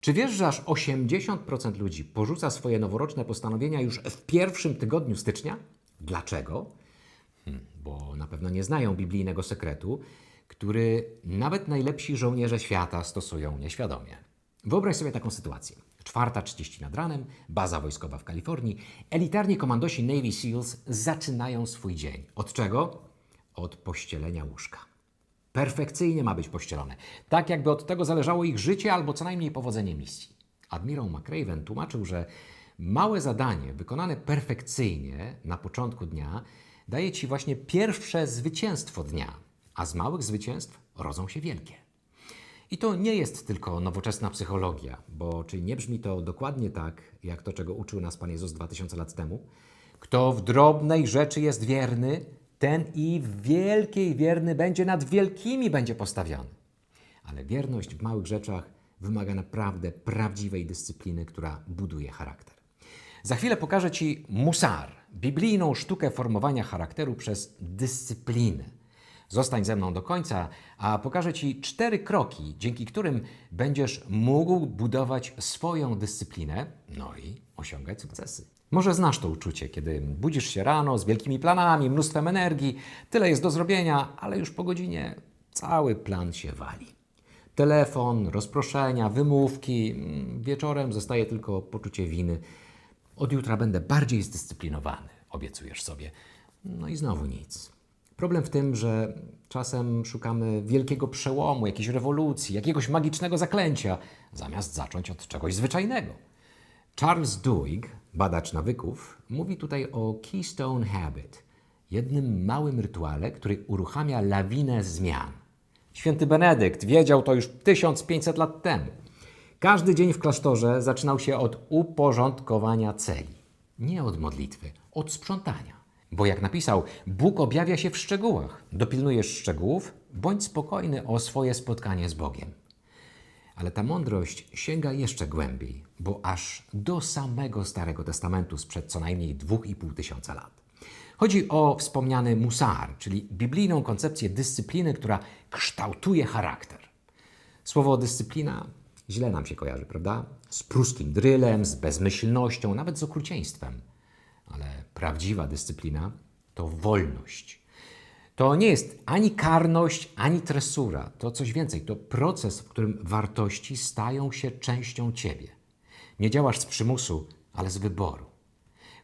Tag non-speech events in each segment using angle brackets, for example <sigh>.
Czy wiesz, że aż 80% ludzi porzuca swoje noworoczne postanowienia już w pierwszym tygodniu stycznia? Dlaczego? Hmm, bo na pewno nie znają biblijnego sekretu, który nawet najlepsi żołnierze świata stosują nieświadomie. Wyobraź sobie taką sytuację. 4.30 nad ranem, baza wojskowa w Kalifornii. Elitarni komandosi Navy SEALs zaczynają swój dzień. Od czego? Od pościelenia łóżka. Perfekcyjnie ma być pościelone. Tak jakby od tego zależało ich życie albo co najmniej powodzenie misji. Admirał McRaven tłumaczył, że małe zadanie wykonane perfekcyjnie na początku dnia daje ci właśnie pierwsze zwycięstwo dnia, a z małych zwycięstw rodzą się wielkie. I to nie jest tylko nowoczesna psychologia, bo czy nie brzmi to dokładnie tak, jak to, czego uczył nas Pan Jezus 2000 lat temu? Kto w drobnej rzeczy jest wierny, ten i w wielkiej wierny będzie, nad wielkimi będzie postawiony. Ale wierność w małych rzeczach wymaga naprawdę prawdziwej dyscypliny, która buduje charakter. Za chwilę pokażę Ci musar, biblijną sztukę formowania charakteru przez dyscyplinę. Zostań ze mną do końca, a pokażę Ci cztery kroki, dzięki którym będziesz mógł budować swoją dyscyplinę, no i osiągać sukcesy. Może znasz to uczucie, kiedy budzisz się rano z wielkimi planami, mnóstwem energii, tyle jest do zrobienia, ale już po godzinie cały plan się wali. Telefon, rozproszenia, wymówki, mm, wieczorem zostaje tylko poczucie winy. Od jutra będę bardziej zdyscyplinowany, obiecujesz sobie. No i znowu nic. Problem w tym, że czasem szukamy wielkiego przełomu, jakiejś rewolucji, jakiegoś magicznego zaklęcia, zamiast zacząć od czegoś zwyczajnego. Charles Duhigg, badacz nawyków, mówi tutaj o Keystone Habit, jednym małym rytuale, który uruchamia lawinę zmian. Święty Benedykt wiedział to już 1500 lat temu. Każdy dzień w klasztorze zaczynał się od uporządkowania celi. Nie od modlitwy, od sprzątania. Bo jak napisał, Bóg objawia się w szczegółach. Dopilnujesz szczegółów, bądź spokojny o swoje spotkanie z Bogiem. Ale ta mądrość sięga jeszcze głębiej, bo aż do samego Starego Testamentu sprzed co najmniej 2,5 tysiąca lat. Chodzi o wspomniany musar, czyli biblijną koncepcję dyscypliny, która kształtuje charakter. Słowo dyscyplina źle nam się kojarzy, prawda? Z pruskim drylem, z bezmyślnością, nawet z okrucieństwem. Ale prawdziwa dyscyplina to wolność. To nie jest ani karność, ani tresura. To coś więcej. To proces, w którym wartości stają się częścią ciebie. Nie działasz z przymusu, ale z wyboru.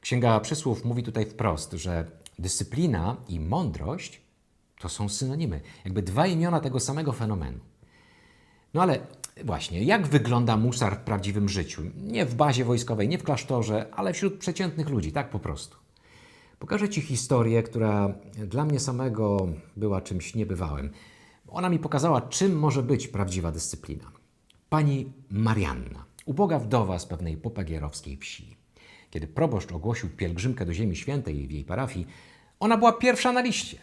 Księga Przysłów mówi tutaj wprost, że dyscyplina i mądrość to są synonimy, jakby dwa imiona tego samego fenomenu. No ale właśnie, jak wygląda musar w prawdziwym życiu? Nie w bazie wojskowej, nie w klasztorze, ale wśród przeciętnych ludzi, tak po prostu. Pokażę Ci historię, która dla mnie samego była czymś niebywałym. Ona mi pokazała, czym może być prawdziwa dyscyplina. Pani Marianna, uboga wdowa z pewnej popagierowskiej wsi. Kiedy proboszcz ogłosił pielgrzymkę do Ziemi Świętej w jej parafii, ona była pierwsza na liście.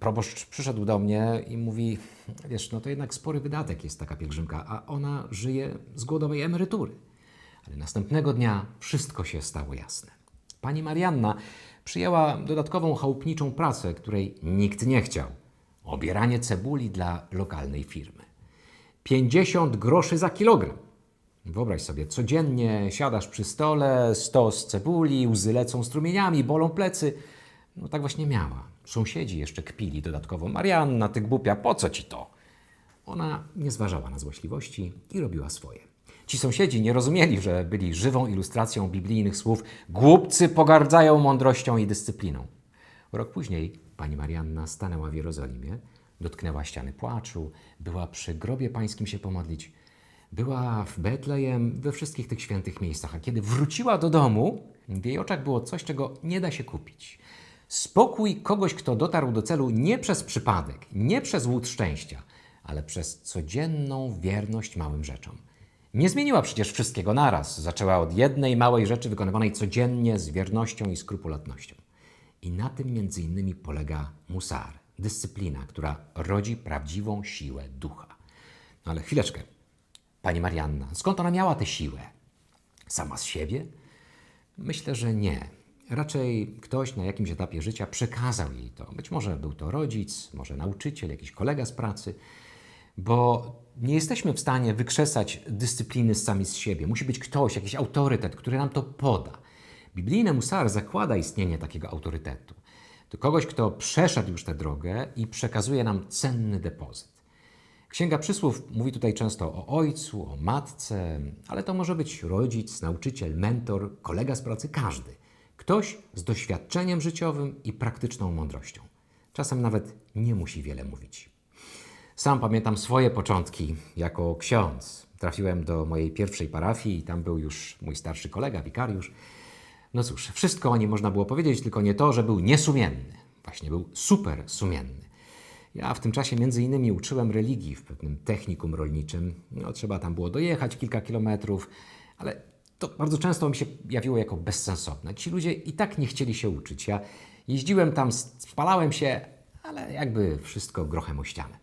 Proboszcz przyszedł do mnie i mówi: Wiesz, no to jednak spory wydatek jest taka pielgrzymka, a ona żyje z głodowej emerytury. Ale następnego dnia wszystko się stało jasne. Pani Marianna przyjęła dodatkową chałupniczą pracę, której nikt nie chciał obieranie cebuli dla lokalnej firmy. 50 groszy za kilogram. Wyobraź sobie, codziennie siadasz przy stole, stos cebuli, łzy lecą strumieniami, bolą plecy. No tak właśnie miała. Sąsiedzi jeszcze kpili dodatkowo. Marianna, ty głupia, po co ci to? Ona nie zważała na złośliwości i robiła swoje. Ci sąsiedzi nie rozumieli, że byli żywą ilustracją biblijnych słów głupcy pogardzają mądrością i dyscypliną. Rok później pani Marianna stanęła w Jerozolimie, dotknęła ściany płaczu, była przy grobie pańskim się pomodlić, była w Betlejem, we wszystkich tych świętych miejscach, a kiedy wróciła do domu, w jej oczach było coś, czego nie da się kupić. Spokój kogoś, kto dotarł do celu nie przez przypadek, nie przez łód szczęścia, ale przez codzienną wierność małym rzeczom. Nie zmieniła przecież wszystkiego naraz. Zaczęła od jednej małej rzeczy wykonywanej codziennie z wiernością i skrupulatnością. I na tym między innymi polega musar, dyscyplina, która rodzi prawdziwą siłę ducha. No ale chwileczkę. Pani Marianna, skąd ona miała tę siłę? Sama z siebie? Myślę, że nie. Raczej ktoś na jakimś etapie życia przekazał jej to. Być może był to rodzic, może nauczyciel, jakiś kolega z pracy. Bo nie jesteśmy w stanie wykrzesać dyscypliny sami z siebie. Musi być ktoś, jakiś autorytet, który nam to poda. Biblijny musar zakłada istnienie takiego autorytetu. To kogoś, kto przeszedł już tę drogę i przekazuje nam cenny depozyt. Księga Przysłów mówi tutaj często o ojcu, o matce, ale to może być rodzic, nauczyciel, mentor, kolega z pracy, każdy. Ktoś z doświadczeniem życiowym i praktyczną mądrością. Czasem nawet nie musi wiele mówić. Sam pamiętam swoje początki jako ksiądz. Trafiłem do mojej pierwszej parafii i tam był już mój starszy kolega, wikariusz. No cóż, wszystko o nim można było powiedzieć, tylko nie to, że był niesumienny. Właśnie był super sumienny. Ja w tym czasie między innymi uczyłem religii w pewnym technikum rolniczym. No, trzeba tam było dojechać kilka kilometrów, ale to bardzo często mi się jawiło jako bezsensowne. Ci ludzie i tak nie chcieli się uczyć. Ja jeździłem tam, spalałem się, ale jakby wszystko grochem o ścianę.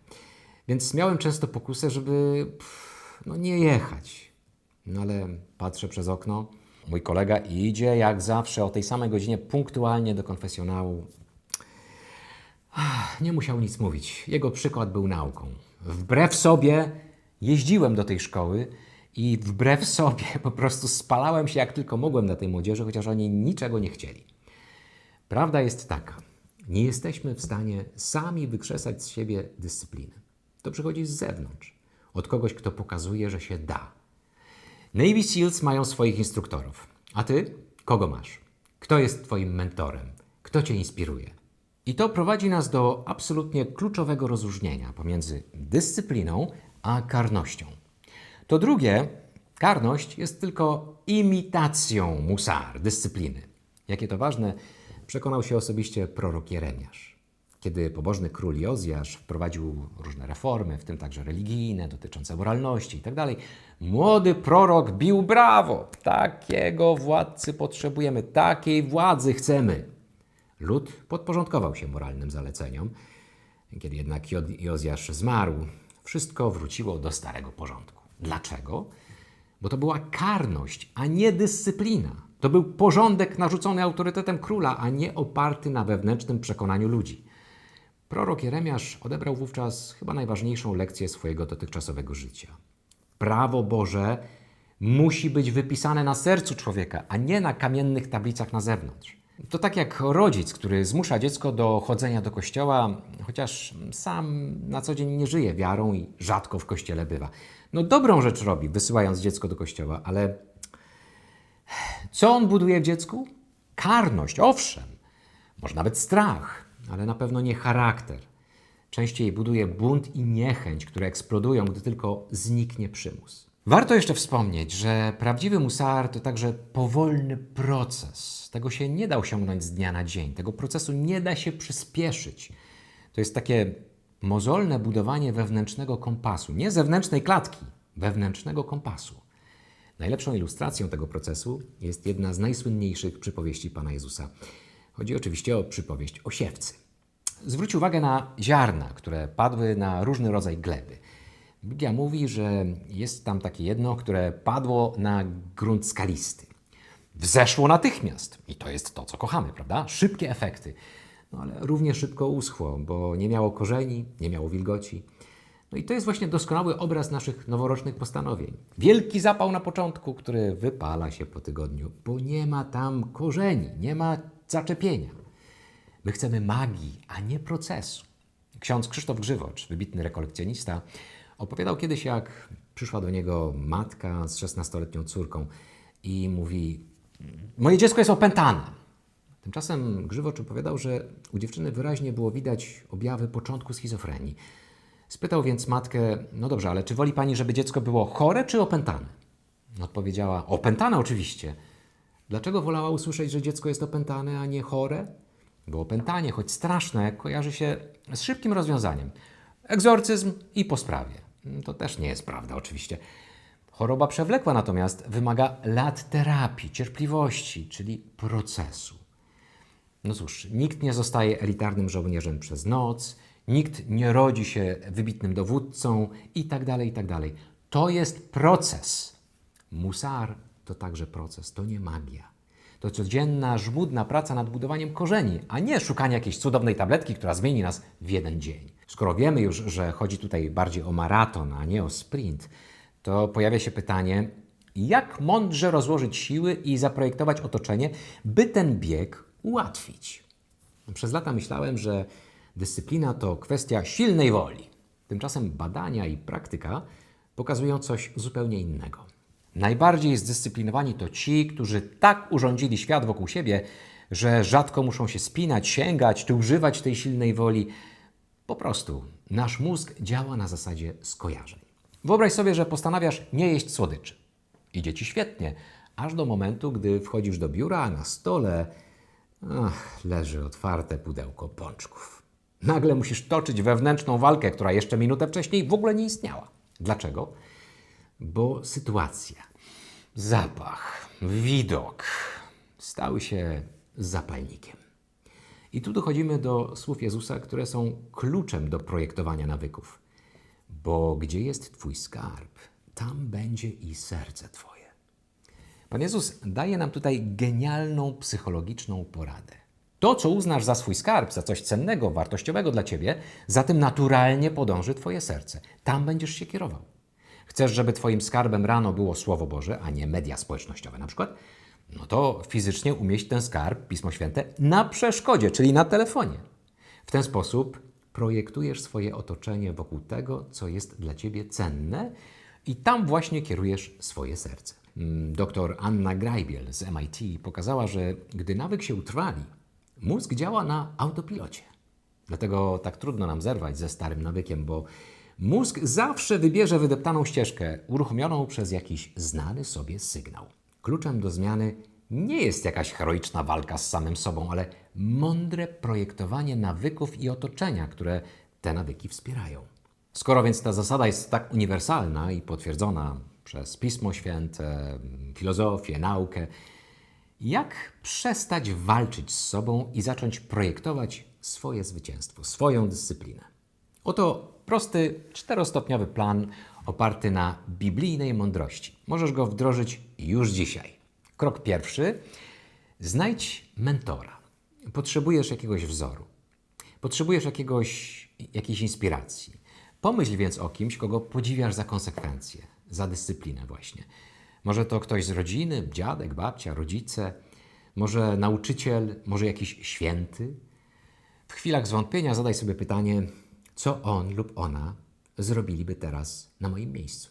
Więc miałem często pokusę, żeby no, nie jechać. No ale patrzę przez okno. Mój kolega idzie jak zawsze o tej samej godzinie punktualnie do konfesjonału. Nie musiał nic mówić. Jego przykład był nauką. Wbrew sobie jeździłem do tej szkoły i wbrew <laughs> sobie po prostu spalałem się jak tylko mogłem na tej młodzieży, chociaż oni niczego nie chcieli. Prawda jest taka. Nie jesteśmy w stanie sami wykrzesać z siebie dyscypliny. To przychodzi z zewnątrz. Od kogoś, kto pokazuje, że się da. Navy SEALs mają swoich instruktorów. A ty? Kogo masz? Kto jest twoim mentorem? Kto cię inspiruje? I to prowadzi nas do absolutnie kluczowego rozróżnienia pomiędzy dyscypliną a karnością. To drugie, karność, jest tylko imitacją musar, dyscypliny. Jakie to ważne, przekonał się osobiście prorok Jeremiasz. Kiedy pobożny król Jozjasz wprowadził różne reformy, w tym także religijne, dotyczące moralności itd., młody prorok bił brawo. Takiego władcy potrzebujemy, takiej władzy chcemy. Lud podporządkował się moralnym zaleceniom. Kiedy jednak Jozjasz zmarł, wszystko wróciło do starego porządku. Dlaczego? Bo to była karność, a nie dyscyplina. To był porządek narzucony autorytetem króla, a nie oparty na wewnętrznym przekonaniu ludzi. Prorok Jeremiasz odebrał wówczas chyba najważniejszą lekcję swojego dotychczasowego życia. Prawo Boże musi być wypisane na sercu człowieka, a nie na kamiennych tablicach na zewnątrz. To tak jak rodzic, który zmusza dziecko do chodzenia do kościoła, chociaż sam na co dzień nie żyje wiarą i rzadko w kościele bywa. No dobrą rzecz robi, wysyłając dziecko do kościoła, ale co on buduje w dziecku? Karność, owszem, może nawet strach, ale na pewno nie charakter. Częściej buduje bunt i niechęć, które eksplodują, gdy tylko zniknie przymus. Warto jeszcze wspomnieć, że prawdziwy musar to także powolny proces. Tego się nie da osiągnąć z dnia na dzień. Tego procesu nie da się przyspieszyć. To jest takie mozolne budowanie wewnętrznego kompasu, nie zewnętrznej klatki, wewnętrznego kompasu. Najlepszą ilustracją tego procesu jest jedna z najsłynniejszych przypowieści Pana Jezusa. Chodzi oczywiście o przypowieść o siewcy. Zwróć uwagę na ziarna, które padły na różny rodzaj gleby. Biblia mówi, że jest tam takie jedno, które padło na grunt skalisty. Wzeszło natychmiast. I to jest to, co kochamy, prawda? Szybkie efekty. No ale równie szybko uschło, bo nie miało korzeni, nie miało wilgoci. No i to jest właśnie doskonały obraz naszych noworocznych postanowień. Wielki zapał na początku, który wypala się po tygodniu, bo nie ma tam korzeni, nie ma zaczepienia. My chcemy magii, a nie procesu. Ksiądz Krzysztof Grzywocz, wybitny rekolekcjonista, opowiadał kiedyś, jak przyszła do niego matka z 16-letnią córką i mówi: Moje dziecko jest opętane. Tymczasem Grzywocz opowiadał, że u dziewczyny wyraźnie było widać objawy początku schizofrenii. Spytał więc matkę: No dobrze, ale czy woli pani, żeby dziecko było chore czy opętane? Odpowiedziała: Opętane oczywiście. Dlaczego wolała usłyszeć, że dziecko jest opętane, a nie chore? Bo opętanie, choć straszne, kojarzy się z szybkim rozwiązaniem. Egzorcyzm i po sprawie. To też nie jest prawda, oczywiście. Choroba przewlekła natomiast wymaga lat terapii, cierpliwości, czyli procesu. No cóż, nikt nie zostaje elitarnym żołnierzem przez noc, nikt nie rodzi się wybitnym dowódcą i tak dalej, i tak dalej. To jest proces. Musar to także proces, to nie magia. To codzienna, żmudna praca nad budowaniem korzeni, a nie szukanie jakiejś cudownej tabletki, która zmieni nas w jeden dzień. Skoro wiemy już, że chodzi tutaj bardziej o maraton, a nie o sprint, to pojawia się pytanie, jak mądrze rozłożyć siły i zaprojektować otoczenie, by ten bieg ułatwić. Przez lata myślałem, że dyscyplina to kwestia silnej woli. Tymczasem badania i praktyka pokazują coś zupełnie innego. Najbardziej zdyscyplinowani to ci, którzy tak urządzili świat wokół siebie, że rzadko muszą się spinać, sięgać czy używać tej silnej woli. Po prostu nasz mózg działa na zasadzie skojarzeń. Wyobraź sobie, że postanawiasz nie jeść słodyczy. Idzie ci świetnie, aż do momentu, gdy wchodzisz do biura, a na stole ach, leży otwarte pudełko pączków. Nagle musisz toczyć wewnętrzną walkę, która jeszcze minutę wcześniej w ogóle nie istniała. Dlaczego? Bo sytuacja, zapach, widok stały się zapalnikiem. I tu dochodzimy do słów Jezusa, które są kluczem do projektowania nawyków. Bo gdzie jest Twój skarb, tam będzie i serce Twoje. Pan Jezus daje nam tutaj genialną psychologiczną poradę. To, co uznasz za swój skarb, za coś cennego, wartościowego dla ciebie, za tym naturalnie podąży Twoje serce. Tam będziesz się kierował. Chcesz, żeby Twoim skarbem rano było Słowo Boże, a nie media społecznościowe na przykład? No to fizycznie umieść ten skarb, Pismo Święte, na przeszkodzie, czyli na telefonie. W ten sposób projektujesz swoje otoczenie wokół tego, co jest dla Ciebie cenne i tam właśnie kierujesz swoje serce. Mm, Doktor Anna Greibiel z MIT pokazała, że gdy nawyk się utrwali, mózg działa na autopilocie. Dlatego tak trudno nam zerwać ze starym nawykiem, bo mózg zawsze wybierze wydeptaną ścieżkę, uruchomioną przez jakiś znany sobie sygnał. Kluczem do zmiany nie jest jakaś heroiczna walka z samym sobą, ale mądre projektowanie nawyków i otoczenia, które te nawyki wspierają. Skoro więc ta zasada jest tak uniwersalna i potwierdzona przez Pismo Święte, filozofię, naukę, jak przestać walczyć z sobą i zacząć projektować swoje zwycięstwo, swoją dyscyplinę? Oto prosty, czterostopniowy plan oparty na biblijnej mądrości. Możesz go wdrożyć już dzisiaj. Krok pierwszy: znajdź mentora. Potrzebujesz jakiegoś wzoru. Potrzebujesz jakiegoś, jakiejś inspiracji. Pomyśl więc o kimś, kogo podziwiasz za konsekwencje, za dyscyplinę właśnie. Może to ktoś z rodziny, dziadek, babcia, rodzice, może nauczyciel, może jakiś święty. W chwilach zwątpienia zadaj sobie pytanie, co on lub ona zrobiliby teraz na moim miejscu.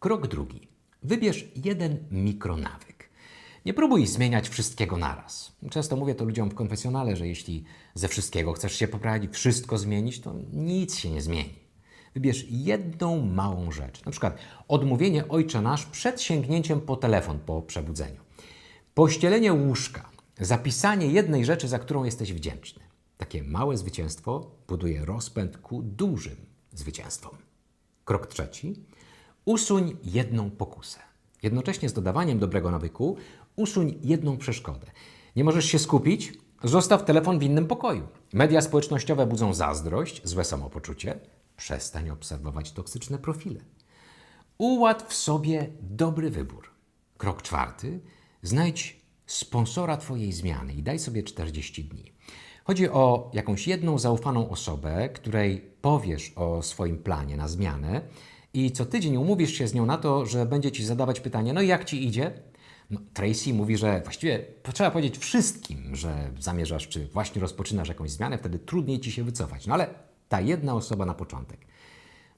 Krok drugi. Wybierz jeden mikronawyk. Nie próbuj zmieniać wszystkiego naraz. Często mówię to ludziom w konfesjonale, że jeśli ze wszystkiego chcesz się poprawić, wszystko zmienić, to nic się nie zmieni. Wybierz jedną małą rzecz. Na przykład odmówienie Ojcze Nasz przed sięgnięciem po telefon po przebudzeniu. Pościelenie łóżka. Zapisanie jednej rzeczy, za którą jesteś wdzięczny. Takie małe zwycięstwo buduje rozpęd ku dużym zwycięstwom. Krok trzeci. Usuń jedną pokusę. Jednocześnie z dodawaniem dobrego nawyku usuń jedną przeszkodę. Nie możesz się skupić? Zostaw telefon w innym pokoju. Media społecznościowe budzą zazdrość, złe samopoczucie. Przestań obserwować toksyczne profile. Ułatw sobie dobry wybór. Krok czwarty. Znajdź sponsora Twojej zmiany i daj sobie 40 dni. Chodzi o jakąś jedną zaufaną osobę, której powiesz o swoim planie na zmianę i co tydzień umówisz się z nią na to, że będzie Ci zadawać pytanie, no i jak Ci idzie? No, Tracy mówi, że właściwie trzeba powiedzieć wszystkim, że zamierzasz, czy właśnie rozpoczynasz jakąś zmianę, wtedy trudniej Ci się wycofać. No ale ta jedna osoba na początek.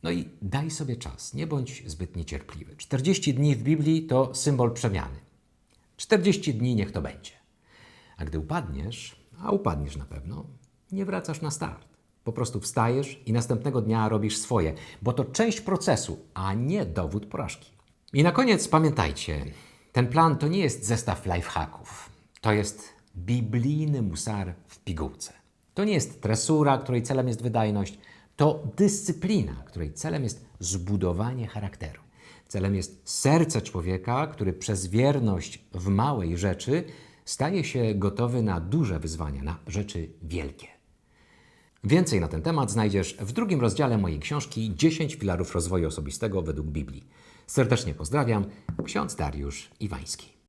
No i daj sobie czas, nie bądź zbyt niecierpliwy. 40 dni w Biblii to symbol przemiany. 40 dni niech to będzie. A gdy upadniesz, a upadniesz na pewno, nie wracasz na start. Po prostu wstajesz i następnego dnia robisz swoje, bo to część procesu, a nie dowód porażki. I na koniec pamiętajcie, ten plan to nie jest zestaw lifehacków. To jest biblijny musar w pigułce. To nie jest tresura, której celem jest wydajność. To dyscyplina, której celem jest zbudowanie charakteru. Celem jest serce człowieka, który przez wierność w małej rzeczy staje się gotowy na duże wyzwania, na rzeczy wielkie. Więcej na ten temat znajdziesz w drugim rozdziale mojej książki 10 filarów rozwoju osobistego według Biblii. Serdecznie pozdrawiam, ksiądz Dariusz Iwański.